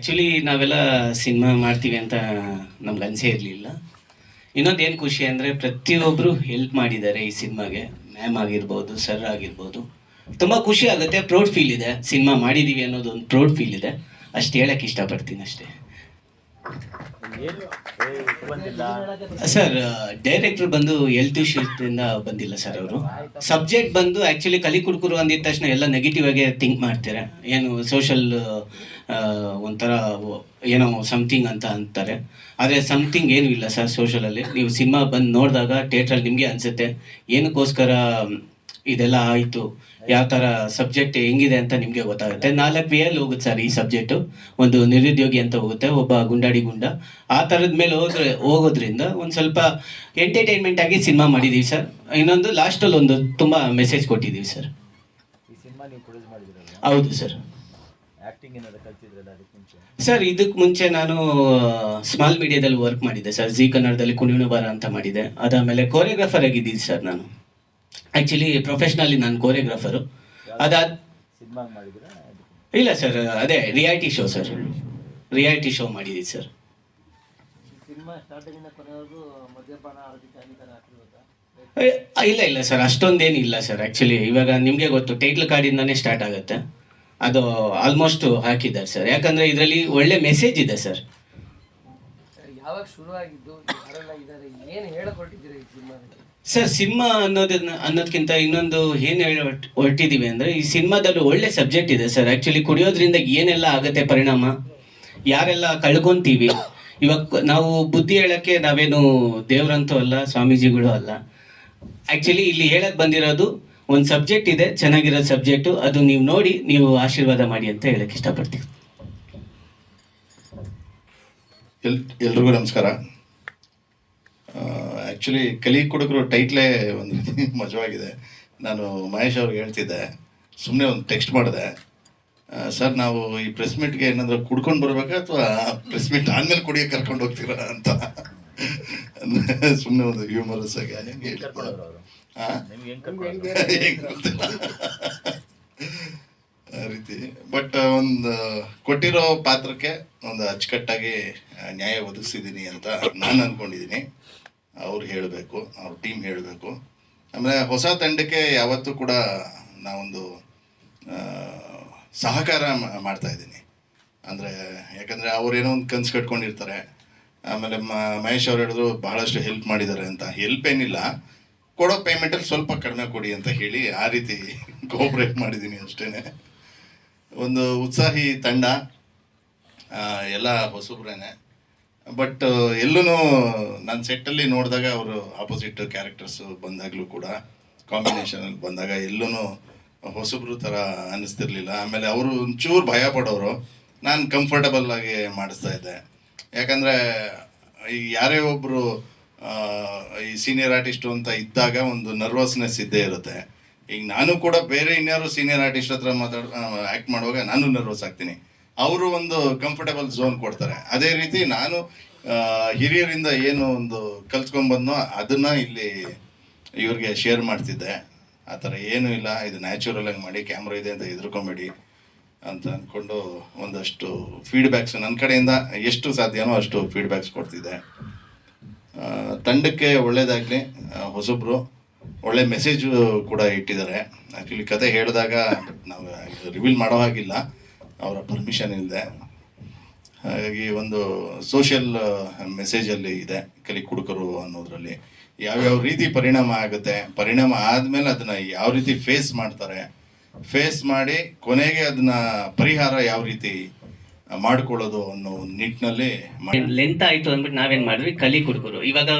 Actually ನಾವೆಲ್ಲ cinema ಮಾಡ್ತೀವಿ ಅಂತ ನಮ್ಗೆ ಅನಿಸೇ ಇರಲಿಲ್ಲ. ಇನ್ನೊಂದು ಏನು ಖುಷಿ ಅಂದರೆ ಪ್ರತಿಯೊಬ್ಬರು ಹೆಲ್ಪ್ ಮಾಡಿದ್ದಾರೆ ಈ ಸಿನಿಮಾಗೆ ಮ್ಯಾಮ್ ಆಗಿರ್ಬೋದು ಸರ್ ಆಗಿರ್ಬೋದು. ತುಂಬ ಖುಷಿ ಆಗುತ್ತೆ ಪ್ರೌಡ್ ಫೀಲ್ ಇದೆ. ಸಿನಿಮಾ ಮಾಡಿದ್ದೀವಿ ಅನ್ನೋದು ಒಂದು ಪ್ರೌಡ್ ಫೀಲ್ ಇದೆ. ಅಷ್ಟು ಹೇಳಕ್ಕೆ ಇಷ್ಟಪಡ್ತೀನಿ ಅಷ್ಟೇ. ಸರ್ ಡೈರೆಕ್ಟರ್ ಬಂದು ಎಲ್ತ್ ಶೀಟ್ ಇಂದ ಬಂದಿಲ್ಲ ಸರ್ ಅವರು. ಸಬ್ಜೆಕ್ಟ್ ಬಂದು ಆ್ಯಕ್ಚುಲಿ ಕಲಿ ಕುಡ್ಕುರು ಅಂದಿದ ತಕ್ಷಣ ಎಲ್ಲ ನೆಗೆಟಿವ್ ಆಗಿ ಥಿಂಕ್ ಮಾಡ್ತೀರಾ? ಏನು ಸೋಷಲ್ ಒಂಥರ ಏನೋ ಸಮಥಿಂಗ್ ಅಂತ ಅಂತಾರೆ. ಆದರೆ ಸಮಥಿಂಗ್ ಏನೂ ಇಲ್ಲ ಸರ್ ಸೋಷಲಲ್ಲಿ ನೀವು ಸಿನಿಮಾ ಬಂದು ನೋಡಿದಾಗ ಥಿಯೇಟ್ರಲ್ಲಿ ನಿಮಗೆ ಅನಿಸುತ್ತೆ ಏನಕ್ಕೋಸ್ಕರ ಇದೆಲ್ಲ ಆಯಿತು? ಯಾವ ಥರ ಸಬ್ಜೆಕ್ಟ್ ಹೆಂಗಿದೆ ಅಂತ ನಿಮಗೆ ಗೊತ್ತಾಗುತ್ತೆ? ನಾಲ್ಕು ವೇಯಲ್ಲಿ ಹೋಗುತ್ತೆ ಸರ್ ಈ ಸಬ್ಜೆಕ್ಟು ಒಂದು ನಿರುದ್ಯೋಗಿ ಅಂತ ಹೋಗುತ್ತೆ ಒಬ್ಬ ಗುಂಡಾಡಿ ಗುಂಡ. ಆ ಥರದ ಮೇಲೆ ಹೋದ್ರೆ ಹೋಗೋದ್ರಿಂದ ಒಂದು ಸ್ವಲ್ಪ ಎಂಟರ್ಟೈನ್ಮೆಂಟ್ ಆಗಿ ಸಿನಿಮಾ ಮಾಡಿದ್ದೀವಿ ಸರ್ ಇನ್ನೊಂದು ಲಾಸ್ಟಲ್ಲಿ ಒಂದು ತುಂಬ ಮೆಸೇಜ್ ಕೊಟ್ಟಿದ್ದೀವಿ ಸರ್ ಹೌದು ಸರ್ ಆಕ್ಟಿಂಗ್ ಏನಾದ್ರು ಕಲ್ತಿದ್ರಲ್ಲ ಅದಕ್ಕೆ ಮುಂಚೆ? ಸರ್ ಇದಕ್ಕೆ ಮುಂಚೆ ನಾನು ಸ್ಮಾಲ್ ಮೀಡಿಯಾದಲ್ಲಿ ವರ್ಕ್ ಮಾಡಿದ್ದೆ. ಸರ್ ಜಿ ಕನ್ನಡದಲ್ಲಿ ಕುಣಿಯುಣ ಬಾರ ಅಂತ ಮಾಡಿದ್ದೆ. ಅದಾದಮೇಲೆ ಕೋರಿಯೋಗ್ರಾಫರ್ ಆಗಿದ್ದೀನಿ ಸರ್ ನಾನು. ಆ್ಯಕ್ಚುಲಿ ಪ್ರೊಫೆಷ್ನಲಿ ನಾನು ಕೋರಿಯೋಗ್ರಾಫರು ಅದಾದ ಸಿನಿಮಾ ಮಾಡಿದ್ರ ಇಲ್ಲ ಸರ್ ಅದೇ reality show sir reality show ಮಾಡಿದ್ದೀವಿ ಸರ್ ಸಿನಿಮಾ ಸ್ಟಾರ್ಟಿಂಗಿಂದ ಕೊನೆವರೆಗೂ ಮದ್ಯಪಾನ ಆರೋಗ್ಯ ಚಾಲಿತನ ಹಾಕಿರ್ಬೇಕಾ ಏ, ಇಲ್ಲ ಇಲ್ಲ ಸರ್ ಅಷ್ಟೊಂದೇನಿಲ್ಲ ಸರ್ ಆ್ಯಕ್ಚುಲಿ ಇವಾಗ ನಿಮಗೆ ಗೊತ್ತು ಟೈಟ್ಲ್ ಕಾರ್ಡಿಂದನೇ ಸ್ಟಾರ್ಟ್ ಆಗುತ್ತೆ. ಅದು ಆಲ್ಮೋಸ್ಟ್ ಹಾಕಿದ್ದಾರೆ ಸರ್ ಯಾಕಂದರೆ ಇದರಲ್ಲಿ ಒಳ್ಳೆ ಮೆಸೇಜ್ ಇದೆ ಸರ್ ಯಾವಾಗ ಶುರುವಾಗಿದ್ದು ಸರ್ ಸಿನಿಮಾ ಅನ್ನೋದನ್ನ ಅನ್ನೋದಕ್ಕಿಂತ ಇನ್ನೊಂದು ಏನು ಹೇಳಿ ಹೊರಟಿದ್ದೀವಿ ಅಂದರೆ ಈ ಸಿನಿಮಾದಲ್ಲಿ ಒಳ್ಳೆ ಸಬ್ಜೆಕ್ಟ್ ಇದೆ ಸರ್ ಆ್ಯಕ್ಚುಲಿ ಕುಡಿಯೋದ್ರಿಂದ ಏನೆಲ್ಲ ಆಗುತ್ತೆ ಪರಿಣಾಮ? ಯಾರೆಲ್ಲ ಕಳ್ಕೊಂತೀವಿ? ಇವಾಗ ನಾವು ಬುದ್ಧಿ ಹೇಳೋಕ್ಕೆ ನಾವೇನು ದೇವರಂತೂ ಅಲ್ಲ ಸ್ವಾಮೀಜಿಗಳು ಅಲ್ಲ. ಆ್ಯಕ್ಚುಲಿ ಇಲ್ಲಿ ಹೇಳಕ್ಕೆ ಬಂದಿರೋದು ಒಂದು ಸಬ್ಜೆಕ್ಟ್ ಇದೆ, ಚೆನ್ನಾಗಿರೋ ಸಬ್ಜೆಕ್ಟು ಅದು ನೀವು ನೋಡಿ, ನೀವು ಆಶೀರ್ವಾದ ಮಾಡಿ ಅಂತ ಹೇಳಕ್ಕೆ ಇಷ್ಟಪಡ್ತೀವಿ ಎಲ್, ಎಲ್ರಿಗೂ ನಮಸ್ಕಾರ. ಆ್ಯಕ್ಚುಲಿ ಕಲಿ ಕುಡುಕರು ಟೈಟ್ಲೇ ಒಂದು ಮಜವಾಗಿದೆ. ನಾನು ಮಹೇಶ್ ಅವ್ರಿಗೆ ಹೇಳ್ತಿದ್ದೆ. ಸುಮ್ಮನೆ ಒಂದು ಟೆಕ್ಸ್ಟ್ ಮಾಡಿದೆ. ಸರ್, ನಾವು ಈ ಪ್ರೆಸ್ ಮೀಟ್ಗೆ ಏನಾದರೂ ಕುಡ್ಕೊಂಡು ಬರಬೇಕಾ ಅಥವಾ ಪ್ರೆಸ್ ಮೀಟ್ ಆದಮೇಲೆ ಕುಡಿಯೋಕೆ ಕರ್ಕೊಂಡು ಹೋಗ್ತೀರಾ? ಅಂತ. ಸುಮ್ಮನೆ ಒಂದು ಹ್ಯೂಮರಸ್ ಆಗಿ ನಿಮ್ಗೆ ಗೊತ್ತಿಲ್ಲ. ಆ ರೀತಿ. ಬಟ್ ಒಂದು ಕೊಟ್ಟಿರೋ ಪಾತ್ರಕ್ಕೆ ಒಂದು ಅಚ್ಚುಕಟ್ಟಾಗಿ ನ್ಯಾಯ ಒದಗಿಸಿದ್ದೀನಿ ಅಂತ ನಾನು ಅಂದ್ಕೊಂಡಿದ್ದೀನಿ ಅವ್ರು ಹೇಳಬೇಕು ಅವ್ರ ಟೀಮ್ ಹೇಳಬೇಕು. ಆಮೇಲೆ ಹೊಸ ತಂಡಕ್ಕೆ ಯಾವತ್ತೂ ಕೂಡ ನಾವೊಂದು ಸಹಕಾರ ಮಾ- ಮಾಡ್ತಾ ಇದ್ದೀನಿ. ಅಂದರೆ ಯಾಕಂದರೆ ಅವ್ರೇನೋ ಒಂದು ಕನ್ಸು ಕಟ್ಕೊಂಡಿರ್ತಾರೆ. ಆಮೇಲೆ ಮಹೇಶ್ ಅವ್ರು ಹೇಳಿದ್ರು, ಬಹಳಷ್ಟು ಹೆಲ್ಪ್ ಮಾಡಿದ್ದಾರೆ ಅಂತ. ಹೆಲ್ಪ್ ಏನಿಲ್ಲ. ಕೊಡೋ ಪೇಮೆಂಟಲ್ಲಿ ಸ್ವಲ್ಪ ಕಡಿಮೆ ಕೊಡಿ ಅಂತ ಹೇಳಿ ಆ ರೀತಿ ಕೋಆಪ್ರೇಟ್ ಮಾಡಿದ್ದೀನಿ ಅಷ್ಟೇ ಒಂದು ಉತ್ಸಾಹಿ ತಂಡ ಎಲ್ಲ ಹೊಸಬ್ರೇನೆ. ಬಟ್ ಎಲ್ಲೂ ನಾನು ಸೆಟ್ಟಲ್ಲಿ ನೋಡಿದಾಗ ಅವರು ಆಪೋಸಿಟ್ ಕ್ಯಾರೆಕ್ಟರ್ಸು ಬಂದಾಗಲೂ ಕೂಡ ಕಾಂಬಿನೇಷನಲ್ಲಿ ಬಂದಾಗ ಎಲ್ಲೂ ಹೊಸಬ್ರು ಥರ ಅನ್ನಿಸ್ತಿರ್ಲಿಲ್ಲ. ಆಮೇಲೆ ಅವರು ಒಂಚೂರು ಭಯ ಪಡೋರು. ನಾನು ಕಂಫರ್ಟಬಲ್ ಆಗಿ ಮಾಡಿಸ್ತಾ ಇದ್ದೆ. ಯಾಕಂದರೆ ಯಾರೇ ಒಬ್ಬರು ಈ ಸೀನಿಯರ್ ಆರ್ಟಿಸ್ಟು ಅಂತ ಇದ್ದಾಗ ಒಂದು ನರ್ವಸ್ನೆಸ್ ಇದ್ದೇ ಇರುತ್ತೆ. ಈಗ ನಾನು ಕೂಡ ಬೇರೆ ಇನ್ಯಾರು ಸೀನಿಯರ್ ಆರ್ಟಿಸ್ಟ್ ಹತ್ರ ಮಾತಾಡ್ ಆ್ಯಕ್ಟ್ ಮಾಡುವಾಗ ನಾನು ನರ್ವಸ್ ಆಗ್ತೀನಿ. ಅವರು ಒಂದು ಕಂಫರ್ಟಬಲ್ ಝೋನ್ ಕೊಡ್ತಾರೆ. ಅದೇ ರೀತಿ ನಾನು ಹಿರಿಯರಿಂದ ಏನು ಒಂದು ಕಲ್ತ್ಕೊಂಡ್ಬಂದ್ನೋ ಅದನ್ನ ಇಲ್ಲಿ ಇವ್ರಿಗೆ ಶೇರ್ ಮಾಡ್ತಿದ್ದೆ. ಆ ಥರ ಏನೂ ಇಲ್ಲ. ಇದು ನ್ಯಾಚುರಲ್ ಆಗಿ ಮಾಡಿ ಕ್ಯಾಮ್ರಾ ಇದೆ ಅಂತ ಹೆದರ್ಕೊಂಬೇಡಿ ಅಂತ ಅಂದ್ಕೊಂಡು ಒಂದಷ್ಟು ಫೀಡ್ಬ್ಯಾಕ್ಸ್ ನನ್ನ ಕಡೆಯಿಂದ, ಎಷ್ಟು ಸಾಧ್ಯನೋ ಅಷ್ಟು ಫೀಡ್ಬ್ಯಾಕ್ಸ್ ಕೊಡ್ತಿದ್ದೆ. ತಂಡಕ್ಕೆ ಒಳ್ಳೆಯದಾಗಲಿ ಹೊಸಬ್ರು. ಒಳ್ಳೆ ಮೆಸೇಜು ಕೂಡ ಇಟ್ಟಿದ್ದಾರೆ. ಆ್ಯಕ್ಚುಲಿ ಕತೆ ಹೇಳಿದಾಗ ನಾವು ರಿವೀಲ್ ಮಾಡೋ ಹಾಗಿಲ್ಲ. ಅವರ ಪರ್ಮಿಷನ್ ಇಲ್ಲದೆ ಹಾಗಾಗಿ ಒಂದು ಸೋಷಿಯಲ್ ಮೆಸೇಜಲ್ಲಿ ಇದೆ, ಕಲಿ ಕುಡುಕರು ಅನ್ನೋದರಲ್ಲಿ. ಯಾವ್ಯಾವ ರೀತಿ ಪರಿಣಾಮ ಆಗುತ್ತೆ, ಪರಿಣಾಮ ಆದಮೇಲೆ ಅದನ್ನು ಯಾವ ರೀತಿ ಫೇಸ್ ಮಾಡ್ತಾರೆ ಫೇಸ್ ಮಾಡಿ ಕೊನೆಗೆ ಅದನ್ನ ಪರಿಹಾರ ಯಾವ ರೀತಿ ಮಾಡ್ಕೊಳ್ಳೋದು ಅನ್ನೋ ಒಂದು ನಿಟ್ಟಿನಲ್ಲಿ ಲೆಂತ್ ಆಯಿತು ಅಂದ್ಬಿಟ್ಟು ನಾವೇನು ಮಾಡಿದ್ವಿ? ಕಲಿ ಕುಡುಕರು. ಇವಾಗ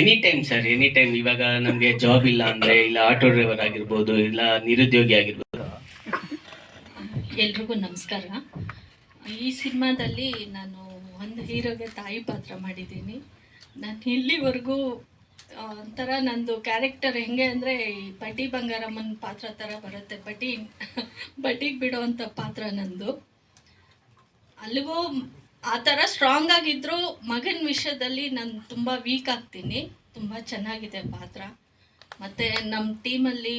any time sir any time ಇವಾಗ ನಮಗೆ ಜಾಬ್ ಇಲ್ಲ ಅಂದರೆ ಇಲ್ಲ ಆಟೋ ಡ್ರೈವರ್ ಆಗಿರ್ಬೋದು ಇಲ್ಲ ನಿರುದ್ಯೋಗಿ ಆಗಿರ್ಬೋದು. ಎಲ್ರಿಗೂ ನಮಸ್ಕಾರ. ಈ ಸಿನಿಮಾದಲ್ಲಿ ನಾನು ಒಂದು ಹೀರೋಗೆ ತಾಯಿ ಪಾತ್ರ ಮಾಡಿದ್ದೀನಿ. ನಾನು ಇಲ್ಲಿವರೆಗೂ ಒಂಥರ ನಂದು ಕ್ಯಾರೆಕ್ಟರ್ ಹೆಂಗೆ ಅಂದರೆ ಈ ಬಂಗಾರಮ್ಮನ ಪಾತ್ರ ಥರ ಬರುತ್ತೆ. ಬಡ್ಡಿ ಬಡ್ಡಿಗೆ ಬಿಡೋವಂಥ ಪಾತ್ರ ನಂದು. ಅಲ್ಲಿಗೂ ಆ ಥರ ಸ್ಟ್ರಾಂಗ್ ಆಗಿದ್ದರೂ ಮಗನ ವಿಷಯದಲ್ಲಿ ನಾನು ತುಂಬ ವೀಕ್ ಆಗ್ತೀನಿ. ತುಂಬ ಚೆನ್ನಾಗಿದೆ ಪಾತ್ರ. ಮತ್ತು ನಮ್ಮ ಟೀಮಲ್ಲಿ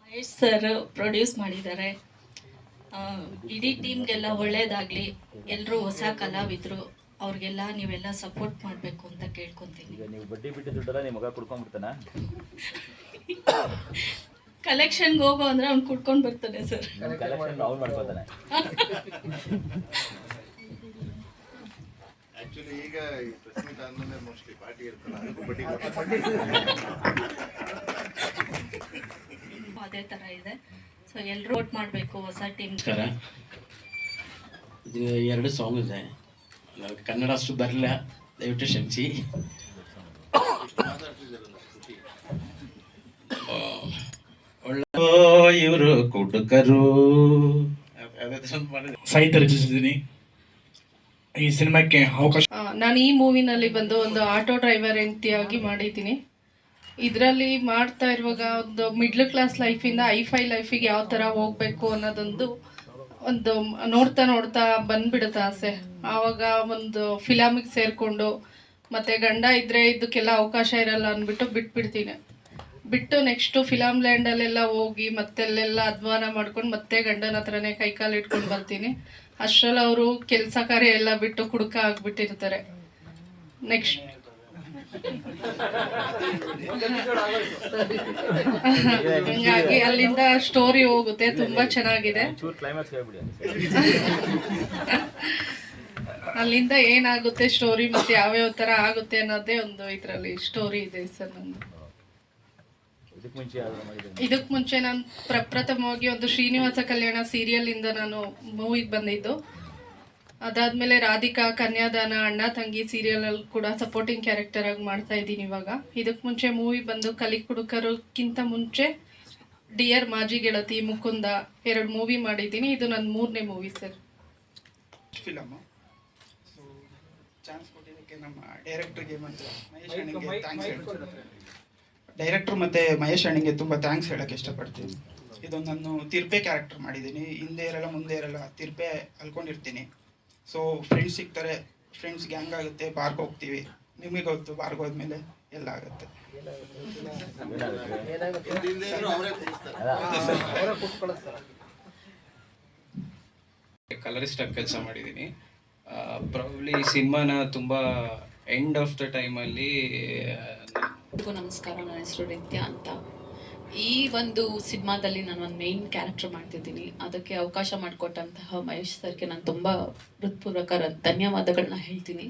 ಮಹೇಶ್ ಸರ್ ಪ್ರೊಡ್ಯೂಸ್ ಮಾಡಿದ್ದಾರೆ. ಇಡೀ ಟೀಮ್ಗೆಲ್ಲ ಒಳ್ಳೆಯದಾಗಲಿ ಎಲ್ಲರೂ ಹೊಸ ಕಲಾವಿದರು. ಅವ್ರಿಗೆಲ್ಲ ನೀವೆಲ್ಲ ಸಪೋರ್ಟ್ ಮಾಡಬೇಕು ಅಂತ ಕೇಳ್ಕೊತೀನಿ. ಈಗ ನೀವು ಬಡ್ಡಿ ಬಿಟ್ಟು ದುಡ್ಡೆಲ್ಲ ನಿಮ್ಮ ಮಗ ಕುಡ್ಕೊಂಡ್ಬಿಡ್ತಾನ? ಕಲೆಕ್ಷನ್ಗೆ ಹೋಗೋ ಅಂದ್ರೆ ಅವ್ನು ಕುಡ್ಕೊಂಡು ಬರ್ತಾನೆ ಸರ್ ಕಲೆಕ್ಷನ್ ಅವ್ನು ಮಾಡ್ಕೋತಾನೆ. ಆಕ್ಚುಲಿ ಈಗ ಈ ಪ್ರೆಸ್ ಮೀಟ್ ಆದ್ಮೇಲೆ ಮೋಸ್ಟ್ಲಿ ಪಾರ್ಟಿ ಇರ್ತಲ್ಲ ಅದಕ್ಕೂ ಬಡ್ಡಿ ಅದೇ ಥರ ಇದೆ. ಸೊ ಎಲ್ಲರೂ ವೋಟ್ ಮಾಡಬೇಕು ಹೊಸ ಟೀಮ್ ಎರಡು ಸಾಂಗ್ ಇದೆ. ನನಗೆ ಕನ್ನಡ ಅಷ್ಟು ಬರಲಿಲ್ಲ ದಯವಿಟ್ಟು ಕ್ಷಮಿಸಿ. ಒಳ್ಳೆ ಇವರು ಕುಟುಕರು ಸಾಹಿತ್ಯ ರಚಿಸಿದ್ದೀನಿ. ಈ ಸಿನಿಮಾಕ್ಕೆ ಅವಕಾಶ ನಾನು ಈ ಮೂವಿನಲ್ಲಿ ಬಂದು ಒಂದು ಆಟೋ ಡ್ರೈವರ್ ಹೆಂಡತಿಯಾಗಿ ಮಾಡಿದ್ದೀನಿ. ಇದರಲ್ಲಿ ಮಾಡ್ತಾ ಇರುವಾಗ ಒಂದು ಮಿಡ್ಲ್ ಕ್ಲಾಸ್ ಲೈಫಿಂದ ಐ ಫೈ ಲೈಫಿಗೆ ಯಾವ ಥರ ಹೋಗ್ಬೇಕು ಅನ್ನೋದೊಂದು ಒಂದು ನೋಡ್ತಾ ನೋಡ್ತಾ ಬಂದ್ಬಿಡುತ್ತೆ ಆಸೆ. ಆವಾಗ ಒಂದು ಫಿಲಮಿಗೆ ಸೇರಿಕೊಂಡು ಮತ್ತು ಗಂಡ ಇದ್ದರೆ ಇದಕ್ಕೆಲ್ಲ ಅವಕಾಶ ಇರಲ್ಲ ಅಂದ್ಬಿಟ್ಟು ಬಿಟ್ಬಿಡ್ತೀನಿ. ಬಿಟ್ಟು ನೆಕ್ಸ್ಟು ಫಿಲಮ್ ಲ್ಯಾಂಡಲ್ಲೆಲ್ಲ ಹೋಗಿ ಮತ್ತೆ ಅಲ್ಲೆಲ್ಲ ಅಧ್ವಾನ ಮಾಡ್ಕೊಂಡು ಮತ್ತೆ ಗಂಡನ ಹತ್ರನೇ ಕೈಕಾಲು ಇಟ್ಕೊಂಡು ಬರ್ತೀನಿ. ಅಷ್ಟರಲ್ಲಿ ಅವರು ಕೆಲಸ ಕಾರ್ಯ ಎಲ್ಲ ಬಿಟ್ಟು ಕುಡುಕ ಆಗಿಬಿಟ್ಟಿರ್ತಾರೆ. ನೆಕ್ಸ್ಟ್ ಹಂಗಾಗಿ ಅಲ್ಲಿಂದ ಸ್ಟೋರಿ ಹೋಗುತ್ತೆ ತುಂಬಾ ಚೆನ್ನಾಗಿದೆ. ಅಲ್ಲಿಂದ ಏನಾಗುತ್ತೆ ಸ್ಟೋರಿ ಮತ್ತೆ ಯಾವ್ಯಾವ ತರ ಆಗುತ್ತೆ ಅನ್ನೋದೇ ಒಂದು ಇದರಲ್ಲಿ ಸ್ಟೋರಿ ಇದೆ ಸರ್ ನಂದು. ಇದಕ್ ಮುಂಚೆ ನಾನು ಪ್ರಪ್ರಥಮವಾಗಿ ಒಂದು ಶ್ರೀನಿವಾಸ ಕಲ್ಯಾಣ ಸೀರಿಯಲ್ ಇಂದ ನಾನು ಮೂವಿಗೆ ಬಂದಿದ್ದು. ಅದಾದ್ಮೇಲೆ ರಾಧಿಕಾ ಕನ್ಯಾದಾನ ಅಣ್ಣ ತಂಗಿ ಸೀರಿಯಲ್ ಅಲ್ಲಿ ಕೂಡ ಸಪೋರ್ಟಿಂಗ್ ಕ್ಯಾರೆಕ್ಟರ್ ಆಗಿ ಮಾಡ್ತಾ ಇದ್ದೀನಿ ಇವಾಗ. ಇದಕ್ ಮುಂಚೆ ಮೂವಿ ಬಂದು ಕಲಿ ಕುಡುಕರಕ್ಕಿಂತ ಮುಂಚೆ ಡಿಯರ್ ಮಾಜಿ ಗೆಳತಿ ಮುಕುಂದ ಎರಡು ಮೂವಿ ಮಾಡಿದ್ದೀನಿ. ಇದು ನನ್ನ ಮೂರನೇ movie sir film so chance ಕೊಟ್ಟಿದ್ದಕ್ಕೆ ನಮ್ಮ ಡೈರೆಕ್ಟರ್ಗೆ ಮತ್ತು ಮಹೇಶ್ ಅಣ್ಣಿಗೆ ಥ್ಯಾಂಕ್ಸ್ ಹೇಳ್ತೀನಿ ಡೈರೆಕ್ಟ್ರು ಮತ್ತು ಮಹೇಶ್ ಅಣ್ಣಂಗೆ ತುಂಬ ಥ್ಯಾಂಕ್ಸ್ ಹೇಳೋಕ್ಕೆ ಇಷ್ಟಪಡ್ತೀನಿ. ಇದೊಂದು ನಾನು ತಿರ್ಪೆ ಕ್ಯಾರೆಕ್ಟರ್ ಮಾಡಿದ್ದೀನಿ. ಹಿಂದೆ ಇರಲ್ಲ ಮುಂದೆ ಇರಲ್ಲ ತಿರ್ಪೆ ಅಲ್ಕೊಂಡಿರ್ತೀನಿ. ಸೊ ಫ್ರೆಂಡ್ಸ್ ಸಿಗ್ತಾರೆ ಫ್ರೆಂಡ್ಸ್ ಗ್ಯಾಂಗ್ ಆಗುತ್ತೆ ಬಾರ್ಗೆ ಹೋಗ್ತೀವಿ. ನಿಮಗೆ ಗೊತ್ತು ಬಾರ್ಗೆ ಹೋದ್ಮೇಲೆ ಎಲ್ಲ ಆಗುತ್ತೆ. ಅವರೇ ಕೂತ್ಕೊಳ್ಳಿಸ್ತಾರೆ ಕಲರಿಸ್ಟ್ ಆಗಿ ಕೆಲಸ ಮಾಡಿದ್ದೀನಿ ಪ್ರಾಬ್ಲಿ ಈ ಸಿನಿಮಾನ ತುಂಬ ಎಂಡ್ ಆಫ್ ದ ಟೈಮಲ್ಲಿ ನಮಸ್ಕಾರ ನನ್ನ ಹೆಸರು ನಿತ್ಯ ಅಂತ. ಈ ಒಂದು ಸಿನಿಮಾದಲ್ಲಿ ನಾನು ಒಂದು ಮೇನ್ ಕ್ಯಾರೆಕ್ಟರ್ ಮಾಡ್ತಿದ್ದೀನಿ. ಅದಕ್ಕೆ ಅವಕಾಶ ಮಾಡಿಕೊಟ್ಟಂತಹ ಮಹೇಶ್ ಸರ್ಗೆ ನಾನು ತುಂಬ ಹೃತ್ಪೂರ್ವಕ ಧನ್ಯವಾದಗಳನ್ನ ಹೇಳ್ತೀನಿ.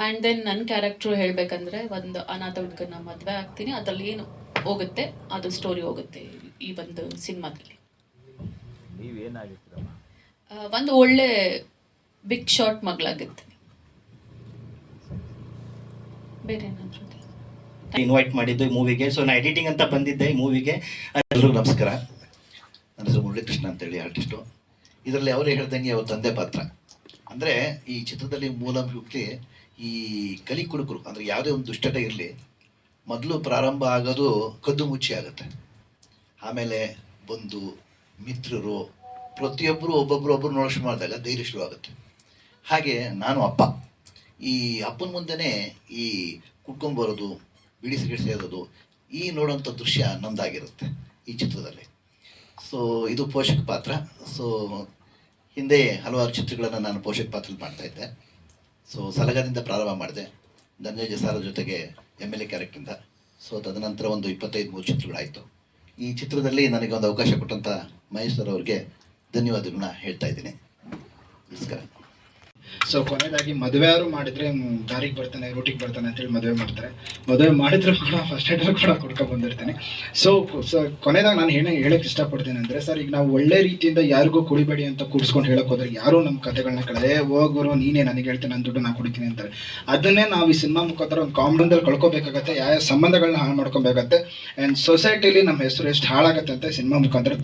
ಆ್ಯಂಡ್ ದೆನ್ ನನ್ನ ಕ್ಯಾರೆಕ್ಟ್ರು ಹೇಳಬೇಕಂದ್ರೆ ಒಂದು ಅನಾಥ ಹುಡುಗನ ಮದುವೆ ಆಗ್ತೀನಿ. ಅದರಲ್ಲಿ ಏನು ಹೋಗುತ್ತೆ? ಅದು ಸ್ಟೋರಿ ಹೋಗುತ್ತೆ ಈ ಒಂದು ಸಿನಿಮಾದಲ್ಲಿ. ಒಂದು ಒಳ್ಳೆ ಬಿಗ್ ಶಾಟ್ ಮಗಳಾಗಿರ್ತೀನಿ. ಬೇರೆ ಏನಾದರೂ? ಇನ್ವೈಟ್ ಮಾಡಿದ್ದು ಈ ಮೂವಿಗೆ ಸೊ ನಾನು ಎಡಿಟಿಂಗ್ ಅಂತ ಬಂದಿದ್ದೆ ಈ ಮೂವಿಗೆ ಎಲ್ಲರಿಗೂ ನಮಸ್ಕಾರ. ನನ್ನ ಹೆಸರು ಮುರಳೀಕೃಷ್ಣ ಅಂತೇಳಿ ಆರ್ಟಿಸ್ಟು ಇದರಲ್ಲಿ ಅವರೇ ಹೇಳ್ದಂಗೆ ಅವ್ರ ತಂದೆ ಪಾತ್ರ. ಅಂದರೆ ಈ ಚಿತ್ರದಲ್ಲಿ ಮೂಲಭೂತಿ ಈ ಕಲಿ ಕುಡುಕರು, ಅಂದರೆ ಯಾವುದೇ ಒಂದು ದುಷ್ಟತೆ ಇರಲಿ, ಮೊದಲು ಪ್ರಾರಂಭ ಆಗೋದು ಕದ್ದು ಮುಚ್ಚಿ ಆಗುತ್ತೆ. ಆಮೇಲೆ ಬಂಧು ಮಿತ್ರರು ಪ್ರತಿಯೊಬ್ಬರು ಒಬ್ಬೊಬ್ಬರು ಒಬ್ಬರು ನೋಡೋಷ್ಟು ಮಾಡಿದಾಗ ಧೈರ್ಯ ಶುರು ಆಗುತ್ತೆ. ಹಾಗೆ ನಾನು ಅಪ್ಪ. ಈ ಅಪ್ಪನ ಮುಂದೆನೇ ಈ ಕುಟ್ಕೊಂಬರೋದು ಬಿಡಿ ಸಿಗರೇಟ್ ಸೇರೋದು ಈ ನೋಡೋಂಥ ದೃಶ್ಯ ನಂದಾಗಿರುತ್ತೆ ಈ ಚಿತ್ರದಲ್ಲಿ. ಸೊ ಇದು ಪೋಷಕ ಪಾತ್ರ. ಸೊ ಹಿಂದೆ ಹಲವಾರು ಚಿತ್ರಗಳನ್ನು ನಾನು ಪೋಷಕ ಪಾತ್ರದಲ್ಲಿ ಮಾಡ್ತಾ ಇದ್ದೆ. ಸೊ ಸಲಗದಿಂದ ಪ್ರಾರಂಭ ಮಾಡಿದೆ. ಧನಂಜಯ ಜಸಾರ ಜೊತೆಗೆ ಎಂ ಎಲ್ ಎ ಕ್ಯಾರೆಕ್ಟ್ರಿಂದ ಸೊ ತದನಂತರ ಒಂದು ಇಪ್ಪತ್ತೈದು ಮೂರು ಚಿತ್ರಗಳಾಯಿತು. ಈ ಚಿತ್ರದಲ್ಲಿ ನನಗೆ ಒಂದು ಅವಕಾಶ ಕೊಟ್ಟಂಥ ಮಹೇಶ್ ಸರ್ ಅವ್ರಿಗೆ ಧನ್ಯವಾದಗಳನ್ನ ಹೇಳ್ತಾ ಇದ್ದೀನಿ. ನಮಸ್ಕಾರ. ಸೊ ಕೊನೆಯದಾಗಿ ಮದುವೆಯಾರು ಮಾಡಿದ್ರೆ ಮ್, ದಾರಿಗೆ ಬರ್ತಾನೆ ರೂಟಿಗೆ ಬರ್ತಾನೆ ಅಂತೇಳಿ ಮದುವೆ ಮಾಡ್ತಾರೆ. ಮದುವೆ ಮಾಡಿದ್ರು ಕೂಡ ಫಸ್ಟ್ ಏಡಲ್ಲಿ ಕೂಡ ಕೊಡ್ಕೊಂಡು ಬಂದಿರ್ತೀನಿ. ಸೊ ಸೊ ಕೊನೆಯದಾಗ ನಾನು ಏನೇ ಹೇಳಕ್ಕೆ ಇಷ್ಟಪಡ್ತೀನಿ ಅಂದರೆ ಸರ್ ಈಗ ನಾವು ಒಳ್ಳೆ ರೀತಿಯಿಂದ ಯಾರಿಗೂ ಕುಡಿಬೇಡಿ ಅಂತ ಕೂಡಿಸ್ಕೊಂಡು ಹೇಳಕ್ ಹೋದ್ರೆ ಯಾರು ನಮ್ಮ ಕಥೆಗಳನ್ನ ಕಳೆದೇ ಹೋಗೋರು ನೀನೇ ನನಗೆ ಹೇಳ್ತೀನಿ ನನ್ನ ದುಡ್ಡು ನಾನು ಕುಡಿತೀನಿ ಅಂತಾರೆ. ಅದನ್ನೇ ನಾವು ಈ ಸಿನಿಮಾ ಮುಖಾಂತರ ಒಂದು ಕಾಂಬಿಡನ್ದಲ್ಲಿ ಕಳ್ಕೊಬೇಕಾಗತ್ತೆ ಯಾವ ಸಂಬಂಧಗಳನ್ನ ಹಾಳು ಮಾಡ್ಕೊಬೇಕಾಗತ್ತೆ ಆ್ಯಂಡ್ ಸೊಸೈಟಿಲಿ ನಮ್ಮ ಹೆಸರು ಎಷ್ಟು ಹಾಳಾಗತ್ತೆ ಅಂತ ಸಿನಿಮಾ ಮುಖಾಂತರ